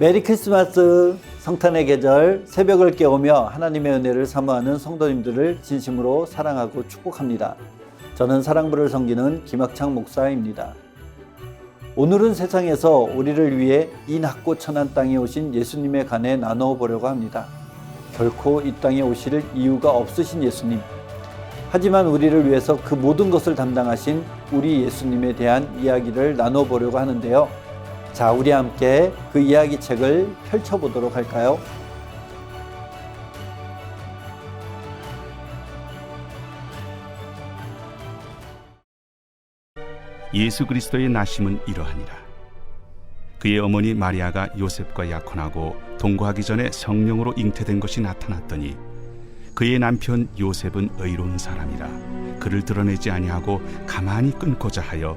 메리 크리스마스 성탄의 계절 새벽을 깨우며 하나님의 은혜를 사모하는 성도님들을 진심으로 사랑하고 축복합니다. 저는 사랑부를 섬기는 김학창 목사입니다. 오늘은 세상에서 우리를 위해 이 낮고 천한 땅에 오신 예수님에 관해 나누어 보려고 합니다. 결코 이 땅에 오실 이유가 없으신 예수님. 하지만 우리를 위해서 그 모든 것을 담당하신 우리 예수님에 대한 이야기를 나누어 보려고 하는데요. 자, 우리 함께 그 이야기 책을 펼쳐보도록 할까요? 예수 그리스도의 나심은 이러하니라. 그의 어머니 마리아가 요셉과 약혼하고 동거하기 전에 성령으로 잉태된 것이 나타났더니 그의 남편 요셉은 의로운 사람이라 그를 드러내지 아니하고 가만히 끊고자 하여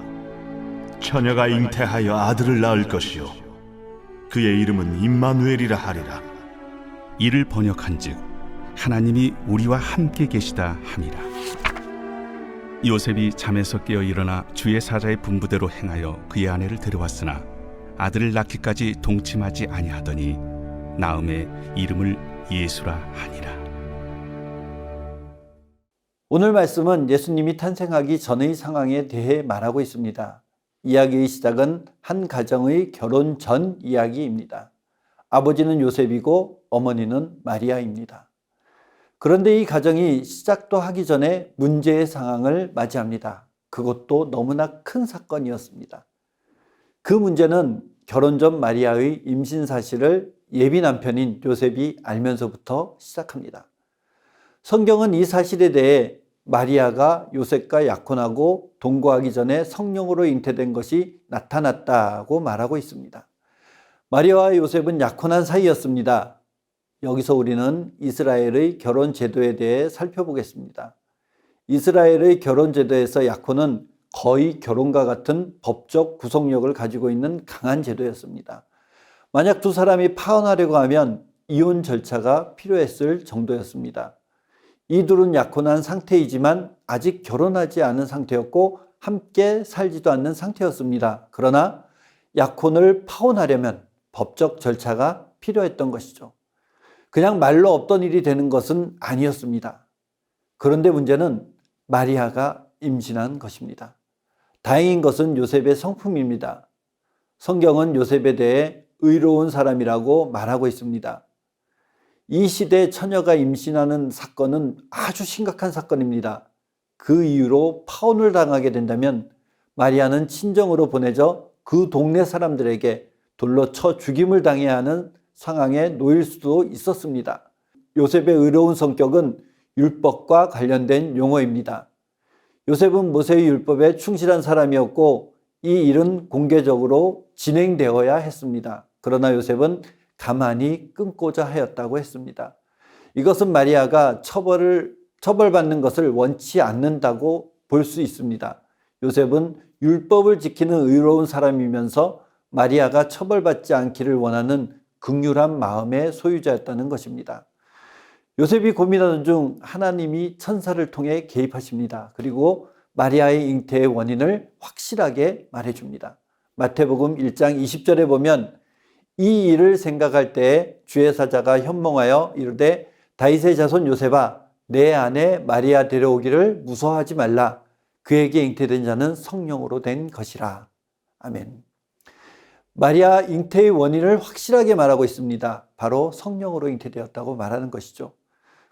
처녀가 잉태하여 아들을 낳을 것이요 그의 이름은 임마누엘이라 하리라. 이를 번역한즉 하나님이 우리와 함께 계시다 함이라. 요셉이 잠에서 깨어 일어나 주의 사자의 분부대로 행하여 그의 아내를 데려왔으나 아들을 낳기까지 동침하지 아니하더니 나음에 이름을 예수라 하니라. 오늘 말씀은 예수님이 탄생하기 전의 상황에 대해 말하고 있습니다. 이야기의 시작은 한 가정의 결혼 전 이야기입니다. 아버지는 요셉이고 어머니는 마리아입니다. 그런데 이 가정이 시작도 하기 전에 문제의 상황을 맞이합니다. 그것도 너무나 큰 사건이었습니다. 그 문제는 결혼 전 마리아의 임신 사실을 예비 남편인 요셉이 알면서부터 시작합니다. 성경은 이 사실에 대해 마리아가 요셉과 약혼하고 동거하기 전에 성령으로 잉태된 것이 나타났다고 말하고 있습니다. 마리아와 요셉은 약혼한 사이였습니다. 여기서 우리는 이스라엘의 결혼 제도에 대해 살펴보겠습니다. 이스라엘의 결혼 제도에서 약혼은 거의 결혼과 같은 법적 구속력을 가지고 있는 강한 제도였습니다. 만약 두 사람이 파혼하려고 하면 이혼 절차가 필요했을 정도였습니다. 이 둘은 약혼한 상태이지만 아직 결혼하지 않은 상태였고 함께 살지도 않는 상태였습니다. 그러나 약혼을 파혼하려면 법적 절차가 필요했던 것이죠. 그냥 말로 없던 일이 되는 것은 아니었습니다. 그런데 문제는 마리아가 임신한 것입니다. 다행인 것은 요셉의 성품입니다. 성경은 요셉에 대해 의로운 사람이라고 말하고 있습니다. 이 시대 처녀가 임신하는 사건은 아주 심각한 사건입니다. 그 이유로 파혼을 당하게 된다면 마리아는 친정으로 보내져 그 동네 사람들에게 돌로 쳐 죽임을 당해야 하는 상황에 놓일 수도 있었습니다. 요셉의 의로운 성격은 율법과 관련된 용어입니다. 요셉은 모세의 율법에 충실한 사람이었고 이 일은 공개적으로 진행되어야 했습니다. 그러나 요셉은 가만히 끊고자 하였다고 했습니다. 이것은 마리아가 처벌을 처벌받는 것을 원치 않는다고 볼 수 있습니다. 요셉은 율법을 지키는 의로운 사람이면서 마리아가 처벌받지 않기를 원하는 극률한 마음의 소유자였다는 것입니다. 요셉이 고민하는 중 하나님이 천사를 통해 개입하십니다. 그리고 마리아의 잉태의 원인을 확실하게 말해줍니다. 마태복음 1장 20절에 보면 이 일을 생각할 때 주의 사자가 현몽하여 이르되 다윗의 자손 요셉아 내 아내 마리아 데려오기를 무서워하지 말라 그에게 잉태된 자는 성령으로 된 것이라 아멘. 마리아 잉태의 원인을 확실하게 말하고 있습니다. 바로 성령으로 잉태되었다고 말하는 것이죠.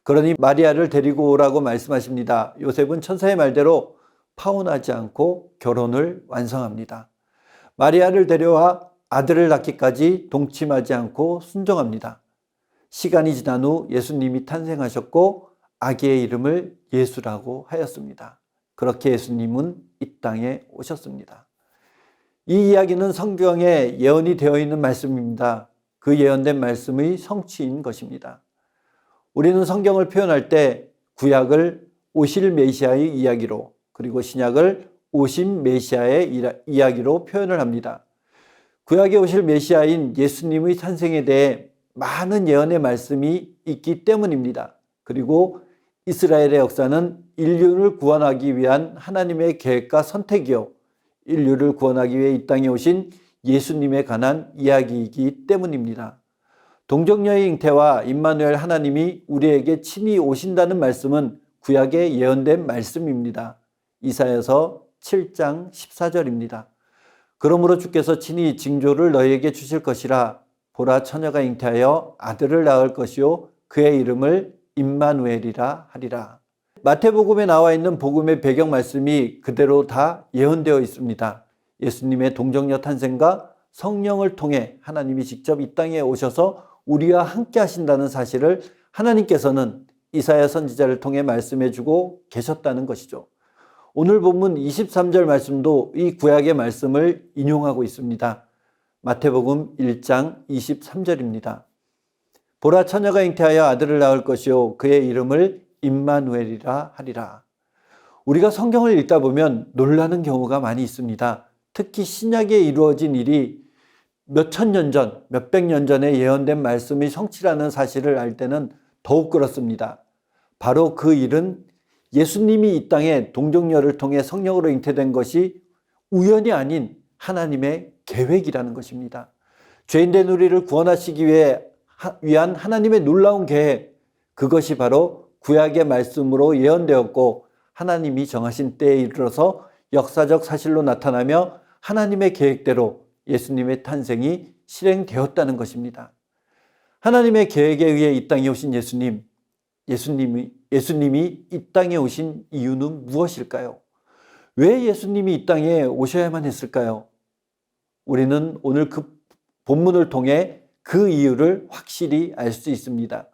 그러니 마리아를 데리고 오라고 말씀하십니다. 요셉은 천사의 말대로 파혼하지 않고 결혼을 완성합니다. 마리아를 데려와 아들을 낳기까지 동침하지 않고 순종합니다. 시간이 지난 후 예수님이 탄생하셨고 아기의 이름을 예수라고 하였습니다. 그렇게 예수님은 이 땅에 오셨습니다. 이 이야기는 성경에 예언이 되어 있는 말씀입니다. 그 예언된 말씀의 성취인 것입니다. 우리는 성경을 표현할 때 구약을 오실 메시아의 이야기로 그리고 신약을 오신 메시아의 이야기로 표현을 합니다. 구약에 오실 메시아인 예수님의 탄생에 대해 많은 예언의 말씀이 있기 때문입니다. 그리고 이스라엘의 역사는 인류를 구원하기 위한 하나님의 계획과 선택이요. 인류를 구원하기 위해 이 땅에 오신 예수님에 관한 이야기이기 때문입니다. 동정녀의 잉태와 임마누엘 하나님이 우리에게 친히 오신다는 말씀은 구약에 예언된 말씀입니다. 이사여서 7장 14절입니다. 그러므로 주께서 친히 징조를 너희에게 주실 것이라 보라 처녀가 잉태하여 아들을 낳을 것이요 그의 이름을 임마누엘이라 하리라. 마태복음에 나와 있는 복음의 배경 말씀이 그대로 다 예언되어 있습니다. 예수님의 동정녀 탄생과 성령을 통해 하나님이 직접 이 땅에 오셔서 우리와 함께 하신다는 사실을 하나님께서는 이사야 선지자를 통해 말씀해 주고 계셨다는 것이죠. 오늘 본문 23절 말씀도 이 구약의 말씀을 인용하고 있습니다. 마태복음 1장 23절입니다. 보라 처녀가 잉태하여 아들을 낳을 것이요 그의 이름을 임마누엘이라 하리라. 우리가 성경을 읽다 보면 놀라는 경우가 많이 있습니다. 특히 신약에 이루어진 일이 몇 천 년 전, 몇 백 년 전에 예언된 말씀이 성취라는 사실을 알 때는 더욱 그렇습니다. 바로 그 일은 예수님이 이 땅에 동정녀를 통해 성령으로 잉태된 것이 우연이 아닌 하나님의 계획이라는 것입니다. 죄인된 우리를 구원하시기 위해 위한 하나님의 놀라운 계획, 그것이 바로 구약의 말씀으로 예언되었고 하나님이 정하신 때에 이르러서 역사적 사실로 나타나며 하나님의 계획대로 예수님의 탄생이 실행되었다는 것입니다. 하나님의 계획에 의해 이 땅에 오신 예수님, 예수님이, 예수님이 이 땅에 오신 이유는 무엇일까요? 왜 예수님이 이 땅에 오셔야만 했을까요? 우리는 오늘 그 본문을 통해 그 이유를 확실히 알 수 있습니다.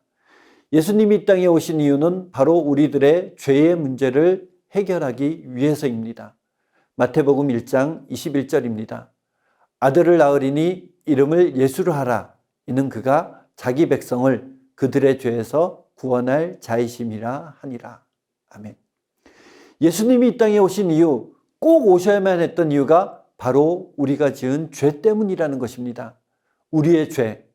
예수님이 이 땅에 오신 이유는 바로 우리들의 죄의 문제를 해결하기 위해서입니다. 마태복음 1장 21절입니다. 아들을 낳으리니 이름을 예수로 하라. 이는 그가 자기 백성을 그들의 죄에서 구원할 자이심이라 하니라. 아멘. 예수님이 이 땅에 오신 이유, 꼭 오셔야만 했던 이유가 바로 우리가 지은 죄 때문이라는 것입니다. 우리의 죄.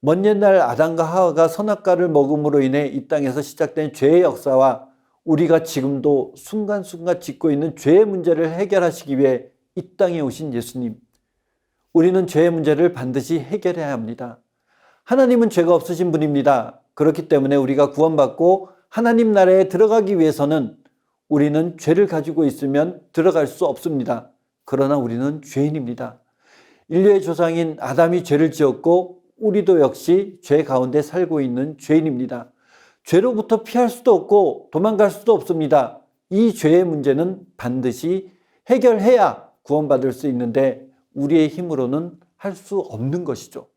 먼 옛날 아담과 하와가 선악과를 먹음으로 인해 이 땅에서 시작된 죄의 역사와 우리가 지금도 순간순간 짓고 있는 죄의 문제를 해결하시기 위해 이 땅에 오신 예수님. 우리는 죄의 문제를 반드시 해결해야 합니다. 하나님은 죄가 없으신 분입니다. 그렇기 때문에 우리가 구원받고 하나님 나라에 들어가기 위해서는 우리는 죄를 가지고 있으면 들어갈 수 없습니다. 그러나 우리는 죄인입니다. 인류의 조상인 아담이 죄를 지었고 우리도 역시 죄 가운데 살고 있는 죄인입니다. 죄로부터 피할 수도 없고 도망갈 수도 없습니다. 이 죄의 문제는 반드시 해결해야 구원받을 수 있는데 우리의 힘으로는 할 수 없는 것이죠.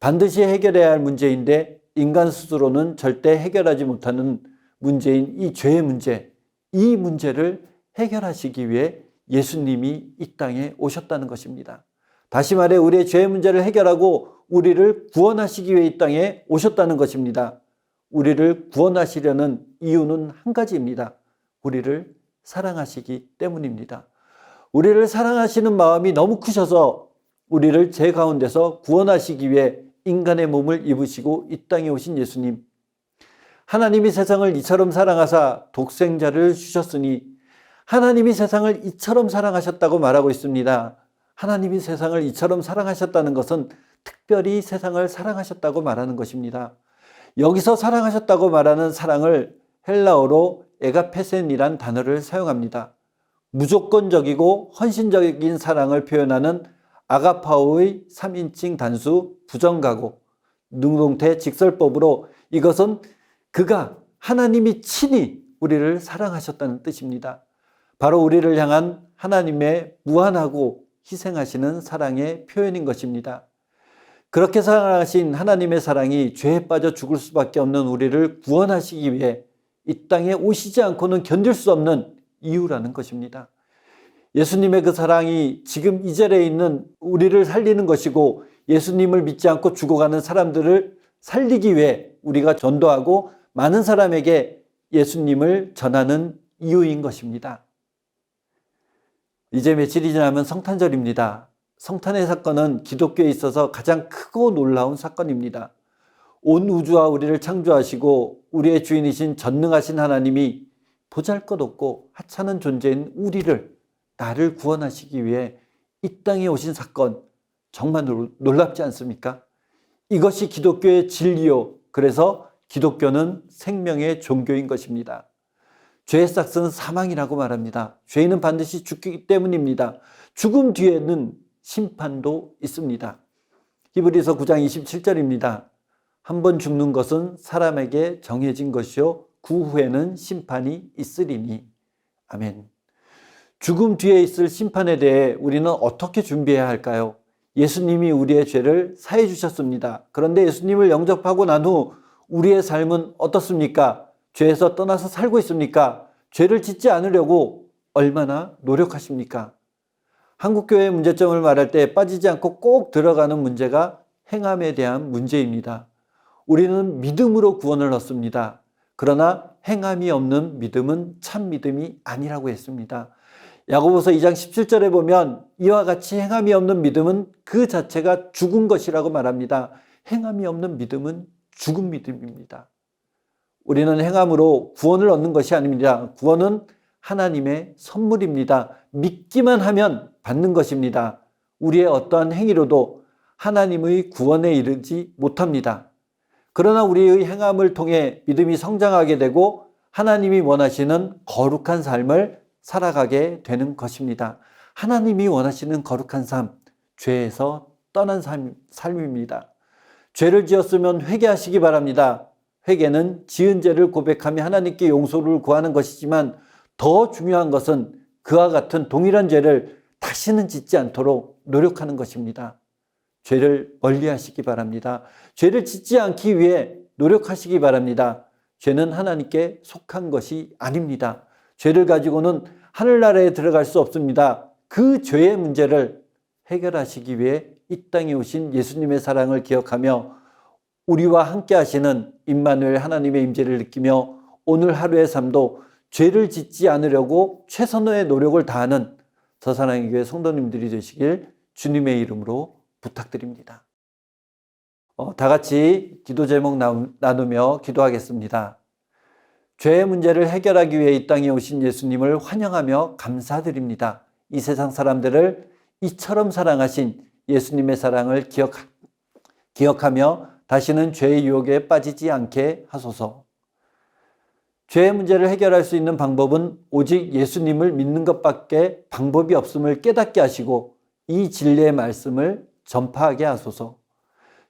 반드시 해결해야 할 문제인데 인간 스스로는 절대 해결하지 못하는 문제인 이 죄의 문제, 이 문제를 해결하시기 위해 예수님이 이 땅에 오셨다는 것입니다. 다시 말해 우리의 죄의 문제를 해결하고 우리를 구원하시기 위해 이 땅에 오셨다는 것입니다. 우리를 구원하시려는 이유는 한 가지입니다. 우리를 사랑하시기 때문입니다. 우리를 사랑하시는 마음이 너무 크셔서 우리를 죄 가운데서 구원하시기 위해 인간의 몸을 입으시고 이 땅에 오신 예수님. 하나님이 세상을 이처럼 사랑하사 독생자를 주셨으니 하나님이 세상을 이처럼 사랑하셨다고 말하고 있습니다. 하나님이 세상을 이처럼 사랑하셨다는 것은 특별히 세상을 사랑하셨다고 말하는 것입니다. 여기서 사랑하셨다고 말하는 사랑을 헬라어로 에가페센이란 단어를 사용합니다. 무조건적이고 헌신적인 사랑을 표현하는 아가파오의 3인칭 단수 부정가고 능동태 직설법으로 이것은 그가 하나님이 친히 우리를 사랑하셨다는 뜻입니다. 바로 우리를 향한 하나님의 무한하고 희생하시는 사랑의 표현인 것입니다. 그렇게 사랑하신 하나님의 사랑이 죄에 빠져 죽을 수밖에 없는 우리를 구원하시기 위해 이 땅에 오시지 않고는 견딜 수 없는 이유라는 것입니다. 예수님의 그 사랑이 지금 이 자리에 있는 우리를 살리는 것이고 예수님을 믿지 않고 죽어가는 사람들을 살리기 위해 우리가 전도하고 많은 사람에게 예수님을 전하는 이유인 것입니다. 이제 며칠이 지나면 성탄절입니다. 성탄의 사건은 기독교에 있어서 가장 크고 놀라운 사건입니다. 온 우주와 우리를 창조하시고 우리의 주인이신 전능하신 하나님이 보잘 것 없고 하찮은 존재인 우리를 나를 구원하시기 위해 이 땅에 오신 사건 정말 놀- 놀랍지 않습니까? 이것이 기독교의 진리요. 그래서 기독교는 생명의 종교인 것입니다. 죄의 싹은 사망이라고 말합니다. 죄인은 반드시 죽기 때문입니다. 죽음 뒤에는 심판도 있습니다. 히브리서 9장 27절입니다. 한 번 죽는 것은 사람에게 정해진 것이요 그 후에는 심판이 있으리니 아멘. 죽음 뒤에 있을 심판에 대해 우리는 어떻게 준비해야 할까요? 예수님이 우리의 죄를 사해 주셨습니다. 그런데 예수님을 영접하고 난 후 우리의 삶은 어떻습니까? 죄에서 떠나서 살고 있습니까? 죄를 짓지 않으려고 얼마나 노력하십니까? 한국교회의 문제점을 말할 때 빠지지 않고 꼭 들어가는 문제가 행함에 대한 문제입니다. 우리는 믿음으로 구원을 얻습니다. 그러나 행함이 없는 믿음은 참 믿음이 아니라고 했습니다. 야고보서 2장 17절에 보면 이와 같이 행함이 없는 믿음은 그 자체가 죽은 것이라고 말합니다. 행함이 없는 믿음은 죽은 믿음입니다. 우리는 행함으로 구원을 얻는 것이 아닙니다. 구원은 하나님의 선물입니다. 믿기만 하면 받는 것입니다. 우리의 어떠한 행위로도 하나님의 구원에 이르지 못합니다. 그러나 우리의 행함을 통해 믿음이 성장하게 되고 하나님이 원하시는 거룩한 삶을 살아가게 되는 것입니다. 하나님이 원하시는 거룩한 삶, 죄에서 떠난 삶, 삶입니다. 죄를 지었으면 회개하시기 바랍니다. 회개는 지은 죄를 고백하며 하나님께 용서를 구하는 것이지만 더 중요한 것은 그와 같은 동일한 죄를 다시는 짓지 않도록 노력하는 것입니다. 죄를 멀리 하시기 바랍니다. 죄를 짓지 않기 위해 노력하시기 바랍니다. 죄는 하나님께 속한 것이 아닙니다. 죄를 가지고는 하늘나라에 들어갈 수 없습니다. 그 죄의 문제를 해결하시기 위해 이 땅에 오신 예수님의 사랑을 기억하며 우리와 함께 하시는 임마누엘 하나님의 임재를 느끼며 오늘 하루의 삶도 죄를 짓지 않으려고 최선의 노력을 다하는 서사랑의 교회 성도님들이 되시길 주님의 이름으로 부탁드립니다. 어, 다 같이 기도 제목 나- 나누며 기도하겠습니다. 죄의 문제를 해결하기 위해 이 땅에 오신 예수님을 환영하며 감사드립니다. 이 세상 사람들을 이처럼 사랑하신 예수님의 사랑을 기억, 기억하며 다시는 죄의 유혹에 빠지지 않게 하소서. 죄의 문제를 해결할 수 있는 방법은 오직 예수님을 믿는 것밖에 방법이 없음을 깨닫게 하시고 이 진리의 말씀을 전파하게 하소서.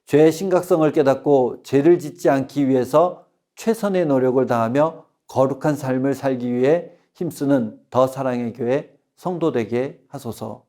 죄의 심각성을 깨닫고 죄를 짓지 않기 위해서 최선의 노력을 다하며 거룩한 삶을 살기 위해 힘쓰는 더 사랑의 교회 성도 되게 하소서.